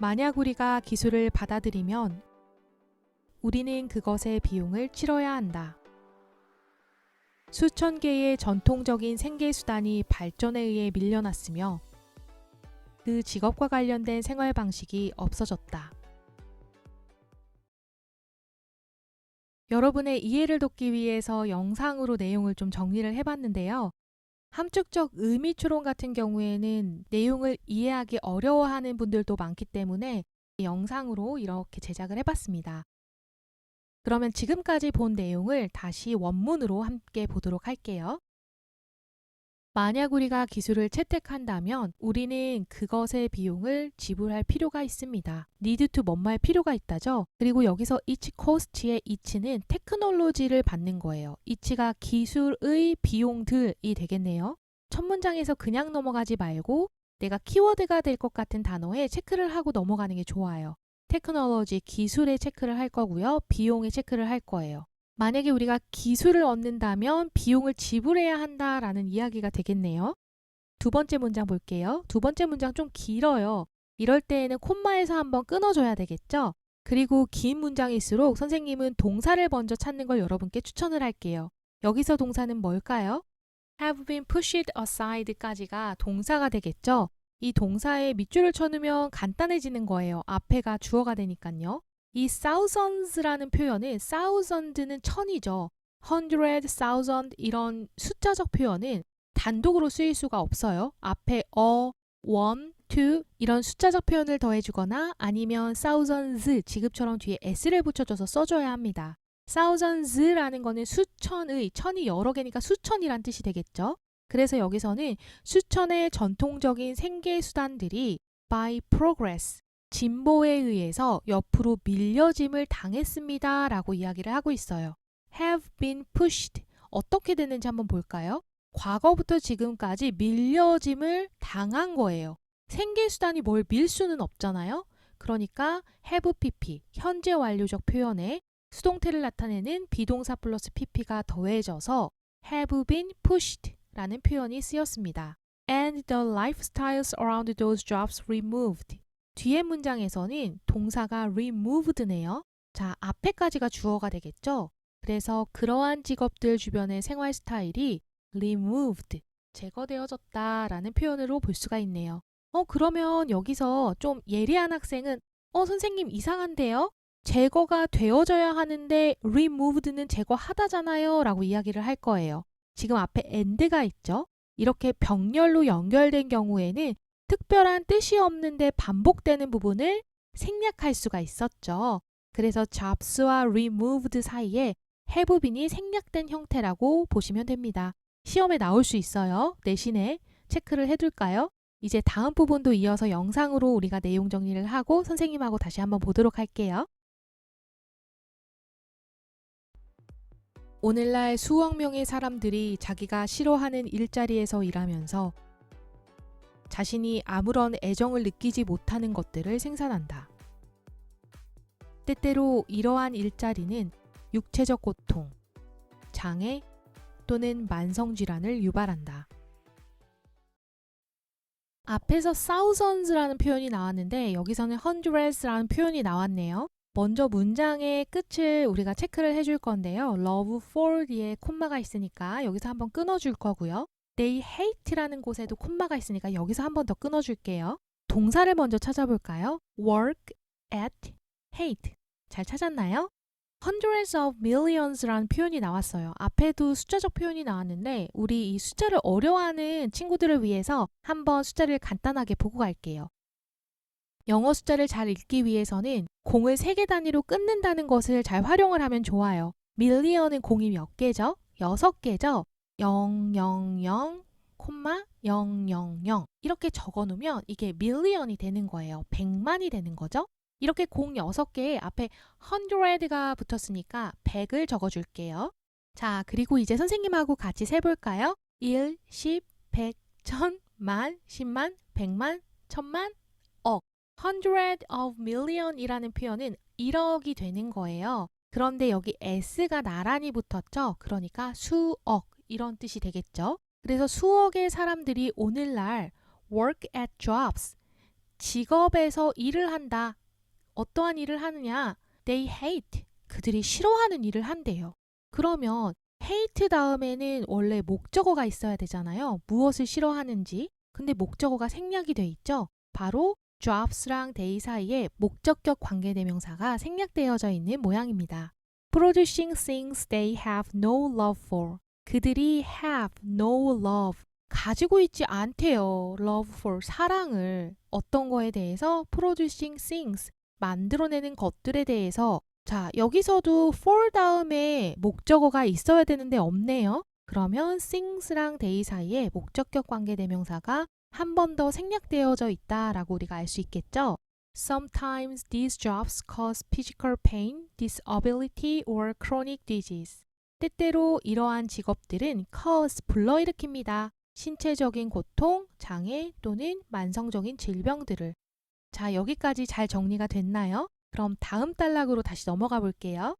만약 우리가 기술을 받아들이면 우리는 그것의 비용을 치러야 한다. 수천 개의 전통적인 생계 수단이 발전에 의해 밀려났으며 그 직업과 관련된 생활 방식이 없어졌다. 여러분의 이해를 돕기 위해서 영상으로 내용을 좀 정리를 해봤는데요. 함축적 의미 추론 같은 경우에는 내용을 이해하기 어려워하는 분들도 많기 때문에 영상으로 이렇게 제작을 해봤습니다. 그러면 지금까지 본 내용을 다시 원문으로 함께 보도록 할게요. 만약 우리가 기술을 채택한다면 우리는 그것의 비용을 지불할 필요가 있습니다. need to 뭐뭐할 필요가 있다죠. 그리고 여기서 each cost의 each는 테크놀로지를 받는 거예요. each가 기술의 비용들이 되겠네요. 첫 문장에서 그냥 넘어가지 말고 내가 키워드가 될 것 같은 단어에 체크를 하고 넘어가는 게 좋아요. 테크놀로지 기술에 체크를 할 거고요. 비용에 체크를 할 거예요. 만약에 우리가 기술을 얻는다면 비용을 지불해야 한다라는 이야기가 되겠네요. 두 번째 문장 볼게요. 두 번째 문장 좀 길어요. 이럴 때에는 콤마에서 한번 끊어줘야 되겠죠? 그리고 긴 문장일수록 선생님은 동사를 먼저 찾는 걸 여러분께 추천을 할게요. 여기서 동사는 뭘까요? have been pushed aside까지가 동사가 되겠죠? 이 동사에 밑줄을 쳐놓으면 간단해지는 거예요. 앞에가 주어가 되니까요. 이 thousands라는 표현은 thousand는 천이죠. hundred, thousand 이런 숫자적 표현은 단독으로 쓰일 수가 없어요. 앞에 a, one, two 이런 숫자적 표현을 더해주거나 아니면 thousands 지급처럼 뒤에 s를 붙여줘서 써줘야 합니다. thousands라는 거는 수천의, 천이 여러 개니까 수천이란 뜻이 되겠죠. 그래서 여기서는 수천의 전통적인 생계 수단들이 by progress 진보에 의해서 옆으로 밀려짐을 당했습니다. 라고 이야기를 하고 있어요. have been pushed. 어떻게 됐는지 한번 볼까요? 과거부터 지금까지 밀려짐을 당한 거예요. 생계수단이 뭘 밀 수는 없잖아요. 그러니까 have pp, 현재 완료적 표현에 수동태를 나타내는 비동사 플러스 pp가 더해져서 have been pushed 라는 표현이 쓰였습니다. And the lifestyles around those jobs removed. 뒤에 문장에서는 동사가 removed네요. 자, 앞에까지가 주어가 되겠죠? 그래서 그러한 직업들 주변의 생활 스타일이 removed, 제거되어졌다 라는 표현으로 볼 수가 있네요. 어, 그러면 여기서 좀 예리한 학생은 어, 선생님 이상한데요? 제거가 되어져야 하는데 removed는 제거하다잖아요 라고 이야기를 할 거예요. 지금 앞에 and가 있죠? 이렇게 병렬로 연결된 경우에는 특별한 뜻이 없는데 반복되는 부분을 생략할 수가 있었죠. 그래서 jobs와 removed 사이에 been이 생략된 형태라고 보시면 됩니다. 시험에 나올 수 있어요. 내신에 체크를 해둘까요? 이제 다음 부분도 이어서 영상으로 우리가 내용 정리를 하고 선생님하고 다시 한번 보도록 할게요. 오늘날 수억 명의 사람들이 자기가 싫어하는 일자리에서 일하면서 자신이 아무런 애정을 느끼지 못하는 것들을 생산한다. 때때로 이러한 일자리는 육체적 고통, 장애 또는 만성질환을 유발한다. 앞에서 thousands라는 표현이 나왔는데 여기서는 hundreds라는 표현이 나왔네요. 먼저 문장의 끝을 우리가 체크를 해줄 건데요. love for 뒤에 콤마가 있으니까 여기서 한번 끊어줄 거고요. They hate라는 곳에도 콤마가 있으니까 여기서 한 번 더 끊어줄게요. 동사를 먼저 찾아볼까요? work at hate. 잘 찾았나요? hundreds of millions라는 표현이 나왔어요. 앞에도 숫자적 표현이 나왔는데 우리 이 숫자를 어려워하는 친구들을 위해서 한번 숫자를 간단하게 보고 갈게요. 영어 숫자를 잘 읽기 위해서는 공을 세개 단위로 끊는다는 것을 잘 활용을 하면 좋아요. 밀리언은 공이 몇 개죠? 여섯 개죠? 0, 0, 0, 콤마 0, 0, 0 이렇게 적어 놓으면 이게 밀리언이 되는 거예요. 100만이 되는 거죠. 이렇게 공 6개에 앞에 100가 붙었으니까 100을 적어 줄게요. 자, 그리고 이제 선생님하고 같이 세 볼까요? 1, 10, 100, 1000, 만, 10만, 100만, 1000만, 억. hundred of million 이라는 표현은 1억이 되는 거예요. 그런데 여기 s가 나란히 붙었죠? 그러니까 수억 이런 뜻이 되겠죠? 그래서 수억의 사람들이 오늘날 work at jobs 직업에서 일을 한다. 어떠한 일을 하느냐? They hate. 그들이 싫어하는 일을 한대요. 그러면 hate 다음에는 원래 목적어가 있어야 되잖아요. 무엇을 싫어하는지. 근데 목적어가 생략이 돼 있죠. 바로 jobs랑 day 사이에 목적격 관계대명사가 생략되어져 있는 모양입니다. Producing things they have no love for. 그들이 have no love. 가지고 있지 않대요. love for 사랑을. 어떤 거에 대해서 producing things 만들어내는 것들에 대해서 자, 여기서도 for 다음에 목적어가 있어야 되는데 없네요. 그러면 things랑 day 사이에 목적격 관계 대명사가 한 번 더 생략되어져 있다라고 우리가 알 수 있겠죠. Sometimes these jobs cause physical pain, disability or chronic disease. 때때로 이러한 직업들은 cause 불러일으킵니다. 신체적인 고통, 장애 또는 만성적인 질병들을. 자, 여기까지 잘 정리가 됐나요? 그럼 다음 단락으로 다시 넘어가 볼게요.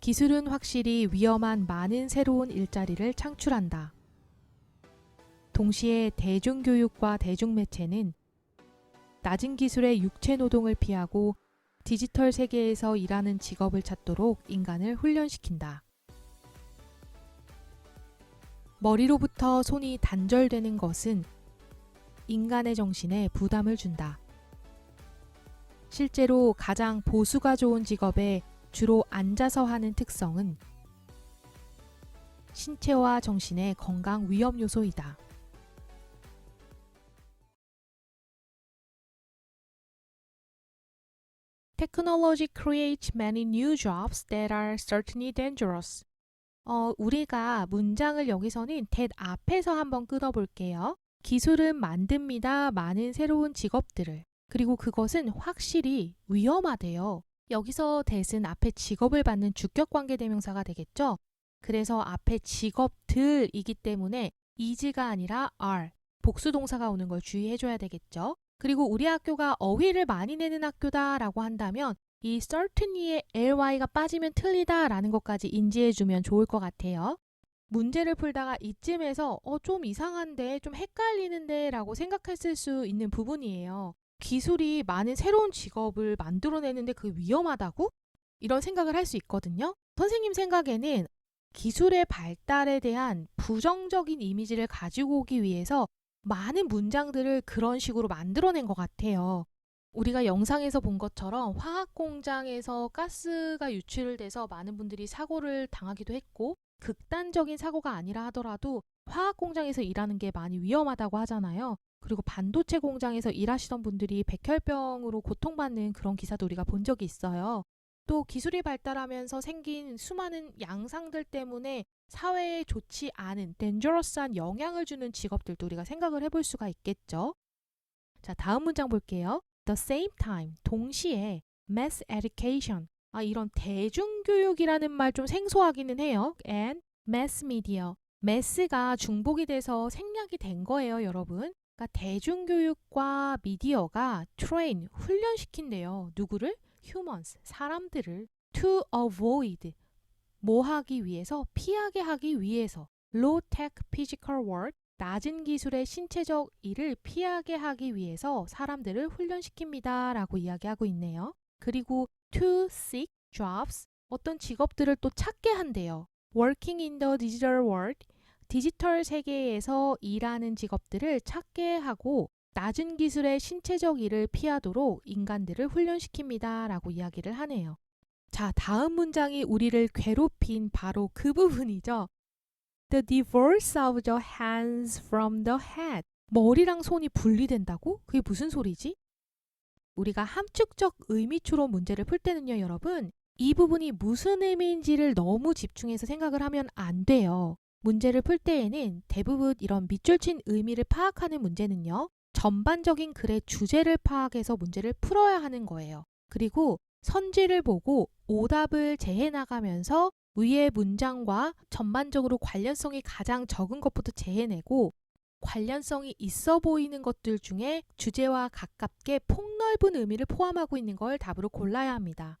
기술은 확실히 위험한 많은 새로운 일자리를 창출한다. 동시에 대중교육과 대중매체는 낮은 기술의 육체 노동을 피하고 디지털 세계에서 일하는 직업을 찾도록 인간을 훈련시킨다. 머리로부터 손이 단절되는 것은 인간의 정신에 부담을 준다. 실제로 가장 보수가 좋은 직업에 주로 앉아서 하는 특성은 신체와 정신의 건강 위험 요소이다. Technology creates many new jobs that are certainly dangerous. 어, 우리가 문장을 여기서는 that 앞에서 한번 끊어볼게요. 기술은 만듭니다. 많은 새로운 직업들을. 그리고 그것은 확실히 위험하대요. 여기서 that은 앞에 직업을 받는 주격 관계 대명사가 되겠죠? 그래서 앞에 직업들이기 때문에 is가 아니라 are, 복수 동사가 오는 걸 주의해 줘야 되겠죠? 그리고 우리 학교가 어휘를 많이 내는 학교다라고 한다면 이 certainly에 ly가 빠지면 틀리다라는 것까지 인지해 주면 좋을 것 같아요. 문제를 풀다가 이쯤에서 어, 좀 이상한데, 좀 헷갈리는데 라고 생각했을 수 있는 부분이에요. 기술이 많은 새로운 직업을 만들어내는데 그 위험하다고? 이런 생각을 할 수 있거든요. 선생님 생각에는 기술의 발달에 대한 부정적인 이미지를 가지고 오기 위해서 많은 문장들을 그런 식으로 만들어낸 것 같아요. 우리가 영상에서 본 것처럼 화학 공장에서 가스가 유출돼서 많은 분들이 사고를 당하기도 했고 극단적인 사고가 아니라 하더라도 화학 공장에서 일하는 게 많이 위험하다고 하잖아요. 그리고 반도체 공장에서 일하시던 분들이 백혈병으로 고통받는 그런 기사도 우리가 본 적이 있어요. 또 기술이 발달하면서 생긴 수많은 양상들 때문에 사회에 좋지 않은 dangerous한 영향을 주는 직업들도 우리가 생각을 해볼 수가 있겠죠. 자, 다음 문장 볼게요. The same time, 동시에 mass education, 아, 이런 대중교육이라는 말 좀 생소하기는 해요. and mass media, mass가 중복이 돼서 생략이 된 거예요, 여러분. 그러니까 대중교육과 미디어가 train, 훈련시킨대요. 누구를? Humans, 사람들을 to avoid, 뭐 하기 위해서? 피하게 하기 위해서 low-tech physical work, 낮은 기술의 신체적 일을 피하게 하기 위해서 사람들을 훈련시킵니다. 라고 이야기하고 있네요. 그리고 to seek jobs, 어떤 직업들을 또 찾게 한대요. working in the digital world, 디지털 세계에서 일하는 직업들을 찾게 하고 낮은 기술의 신체적 일을 피하도록 인간들을 훈련시킵니다. 라고 이야기를 하네요. 자, 다음 문장이 우리를 괴롭힌 바로 그 부분이죠. The divorce of the hands from the head. 머리랑 손이 분리된다고? 그게 무슨 소리지? 우리가 함축적 의미 추론 문제를 풀 때는요, 여러분. 이 부분이 무슨 의미인지를 너무 집중해서 생각을 하면 안 돼요. 문제를 풀 때에는 대부분 이런 밑줄 친 의미를 파악하는 문제는요. 전반적인 글의 주제를 파악해서 문제를 풀어야 하는 거예요. 그리고 선지를 보고 오답을 재해 나가면서 위의 문장과 전반적으로 관련성이 가장 적은 것부터 재해내고 관련성이 있어 보이는 것들 중에 주제와 가깝게 폭넓은 의미를 포함하고 있는 걸 답으로 골라야 합니다.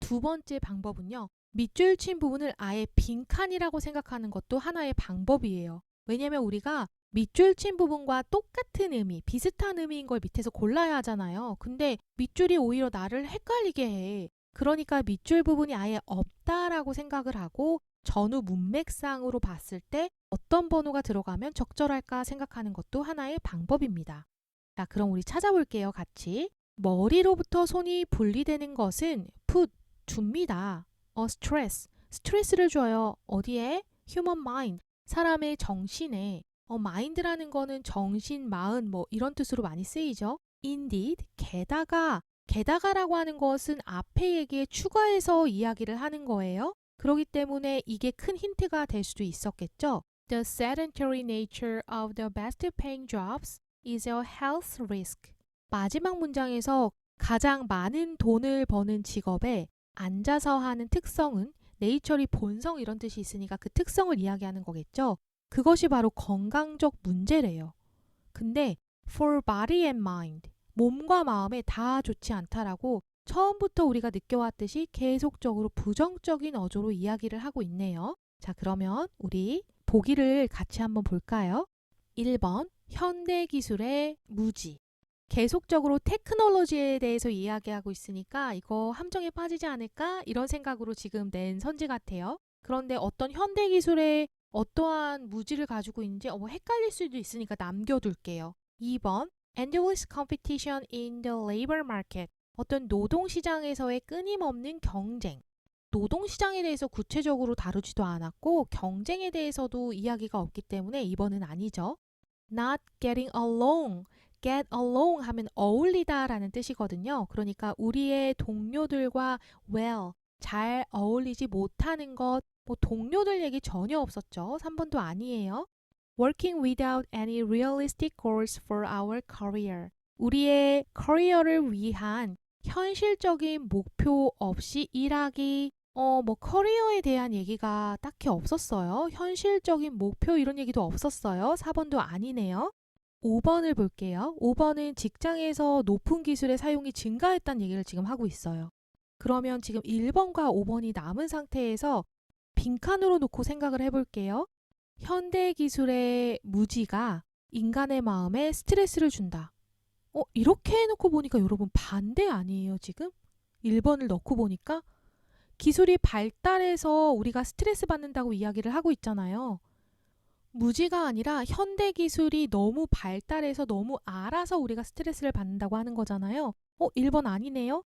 두 번째 방법은요. 밑줄 친 부분을 아예 빈칸이라고 생각하는 것도 하나의 방법이에요. 왜냐면 우리가 밑줄 친 부분과 똑같은 의미, 비슷한 의미인 걸 밑에서 골라야 하잖아요. 근데 밑줄이 오히려 나를 헷갈리게 해. 그러니까 밑줄 부분이 아예 없다라고 생각을 하고 전후 문맥상으로 봤을 때 어떤 번호가 들어가면 적절할까 생각하는 것도 하나의 방법입니다. 자, 그럼 우리 찾아볼게요, 같이. 머리로부터 손이 분리되는 것은 put, 줍니다. 어, stress, 스트레스를 줘요. 어디에? human mind, 사람의 정신에. 어, mind라는 거는 정신, 마음 뭐 이런 뜻으로 많이 쓰이죠. indeed, 게다가, 게다가라고 하는 것은 앞에 얘기에 추가해서 이야기를 하는 거예요. 그렇기 때문에 이게 큰 힌트가 될 수도 있었겠죠. The sedentary nature of the best paying jobs is a health risk. 마지막 문장에서 가장 많은 돈을 버는 직업에 앉아서 하는 특성은 네이처리 본성 이런 뜻이 있으니까 그 특성을 이야기하는 거겠죠. 그것이 바로 건강적 문제래요. 근데 for body and mind 몸과 마음에 다 좋지 않다라고 처음부터 우리가 느껴왔듯이 계속적으로 부정적인 어조로 이야기를 하고 있네요. 자, 그러면 우리 보기를 같이 한번 볼까요? 1번 현대 기술의 무지. 계속적으로 테크놀로지에 대해서 이야기하고 있으니까 이거 함정에 빠지지 않을까 이런 생각으로 지금 낸 선지 같아요. 그런데 어떤 현대 기술의 어떠한 무지를 가지고 있는지 어, 헷갈릴 수도 있으니까 남겨둘게요. 2번 endless competition in the labor market. 어떤 노동시장에서의 끊임없는 경쟁. 노동시장에 대해서 구체적으로 다루지도 않았고 경쟁에 대해서도 이야기가 없기 때문에 2번은 아니죠. not getting along. get along 하면 어울리다 라는 뜻이거든요. 그러니까 우리의 동료들과 well, 잘 어울리지 못하는 것, 뭐 동료들 얘기 전혀 없었죠. 3번도 아니에요. working without any realistic goals for our career. 우리의 커리어를 위한 현실적인 목표 없이 일하기. 어, 뭐 커리어에 대한 얘기가 딱히 없었어요. 현실적인 목표 이런 얘기도 없었어요. 4번도 아니네요. 5번을 볼게요. 5번은 직장에서 높은 기술의 사용이 증가했다는 얘기를 지금 하고 있어요. 그러면 지금 1번과 5번이 남은 상태에서 빈칸으로 놓고 생각을 해볼게요. 현대 기술의 무지가 인간의 마음에 스트레스를 준다. 어, 이렇게 해놓고 보니까 여러분 반대 아니에요, 지금? 1번을 넣고 보니까? 기술이 발달해서 우리가 스트레스 받는다고 이야기를 하고 있잖아요. 무지가 아니라 현대 기술이 너무 발달해서 너무 알아서 우리가 스트레스를 받는다고 하는 거잖아요. 어, 1번 아니네요.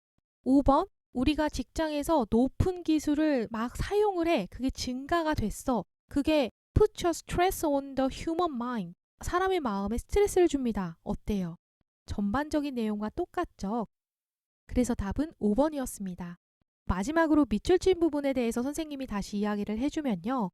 5번. 우리가 직장에서 높은 기술을 막 사용을 해. 그게 증가가 됐어. 그게 put your stress on the human mind. 사람의 마음에 스트레스를 줍니다. 어때요? 전반적인 내용과 똑같죠? 그래서 답은 5번이었습니다. 마지막으로 밑줄 친 부분에 대해서 선생님이 다시 이야기를 해주면요.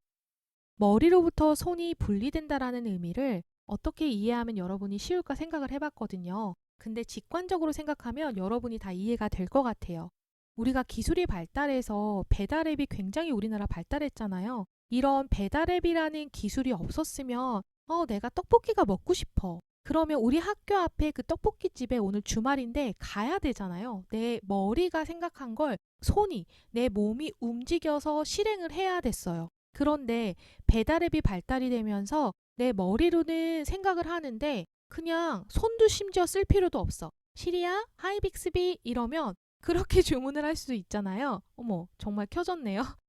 머리로부터 손이 분리된다라는 의미를 어떻게 이해하면 여러분이 쉬울까 생각을 해봤거든요. 근데 직관적으로 생각하면 여러분이 다 이해가 될 것 같아요. 우리가 기술이 발달해서 배달앱이 굉장히 우리나라 발달했잖아요. 이런 배달앱이라는 기술이 없었으면 어, 내가 떡볶이가 먹고 싶어. 그러면 우리 학교 앞에 그 떡볶이 집에 오늘 주말인데 가야 되잖아요. 내 머리가 생각한 걸 손이, 내 몸이 움직여서 실행을 해야 됐어요. 그런데 배달앱이 발달이 되면서 내 머리로는 생각을 하는데 그냥 손도 심지어 쓸 필요도 없어. 시리아, 하이 빅스비 이러면 그렇게 주문을 할 수 있잖아요. 어머, 정말 켜졌네요.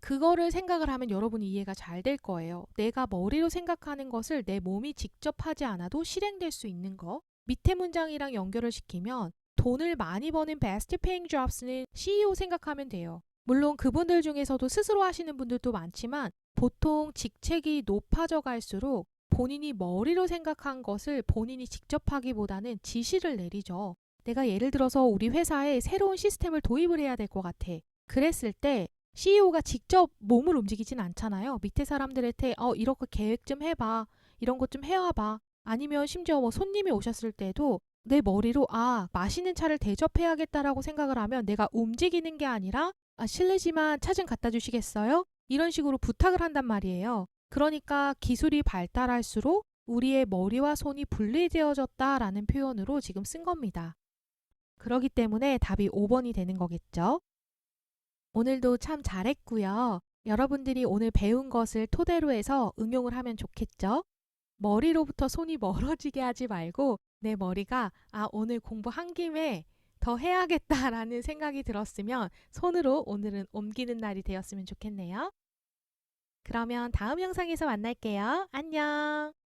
그거를 생각을 하면 여러분이 이해가 잘 될 거예요. 내가 머리로 생각하는 것을 내 몸이 직접 하지 않아도 실행될 수 있는 거. 밑에 문장이랑 연결을 시키면 돈을 많이 버는 베스트 페잉 잡스는 CEO 생각하면 돼요. 물론 그분들 중에서도 스스로 하시는 분들도 많지만 보통 직책이 높아져 갈수록 본인이 머리로 생각한 것을 본인이 직접 하기보다는 지시를 내리죠. 내가 예를 들어서 우리 회사에 새로운 시스템을 도입을 해야 될 것 같아. 그랬을 때 CEO가 직접 몸을 움직이진 않잖아요. 밑에 사람들한테 어 이렇게 계획 좀 해봐. 이런 것 좀 해와봐. 아니면 심지어 뭐 손님이 오셨을 때도 내 머리로 아 맛있는 차를 대접해야겠다라고 생각을 하면 내가 움직이는 게 아니라 아 실례지만 차 좀 갖다 주시겠어요? 이런 식으로 부탁을 한단 말이에요. 그러니까 기술이 발달할수록 우리의 머리와 손이 분리되어졌다라는 표현으로 지금 쓴 겁니다. 그러기 때문에 답이 5번이 되는 거겠죠. 오늘도 참 잘했고요. 여러분들이 오늘 배운 것을 토대로 해서 응용을 하면 좋겠죠. 머리로부터 손이 멀어지게 하지 말고 내 머리가 아, 오늘 공부 한 김에 더 해야겠다라는 생각이 들었으면 손으로 오늘은 옮기는 날이 되었으면 좋겠네요. 그러면 다음 영상에서 만날게요. 안녕.